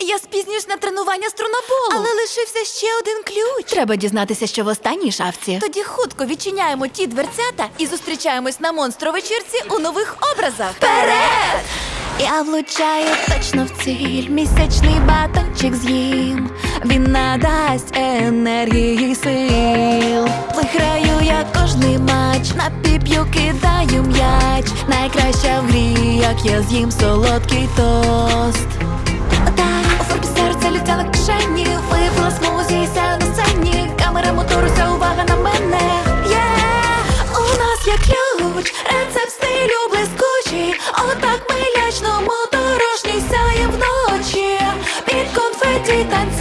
Я спізнююсь на тренування струноболу. Але лишився ще один ключ. Треба дізнатися, що в останній шафці. Тоді хутко відчиняємо ті дверцята і зустрічаємось на монстровечірці у нових образах. Вперед! Я влучаю точно в ціль, місячний батончик з'їм. Він надасть енергії сил. Виграю я кожний матч, на піп'ю кидаю м'яч. Найкраща в грі, як я з'їм солодкий тост. Конфеті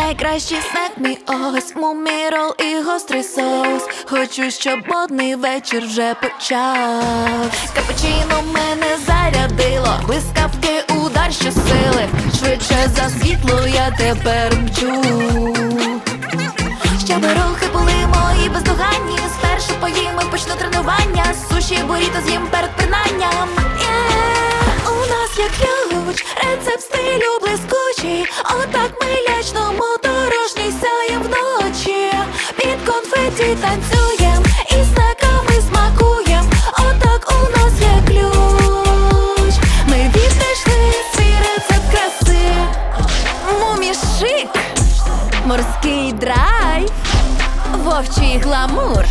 Найкращий снек мій ось мумірол і гострий соус. Хочу, щоб модний вечір вже почав. Капучино мене зарядило, блискавки удар щосили. Швидше за світло я тепер мчу. Щоб рухи були мої бездоганні Спершу поїм і почну тренування Суші буріто з'їм перед пинанням Є, У нас є ключ, рецепт стилю блискучий Отак ми лячно моторошні сяєм вночі. Під конфеті танцюєм і снеками смакуєм. Отак у нас є ключ. Ми віднайшли свій рецепт краси. Мумішик Морський драйв, вовчий гламур,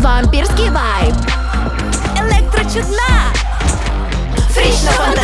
вампірський вайб, електрочудна, фрічно фантастичні. Ми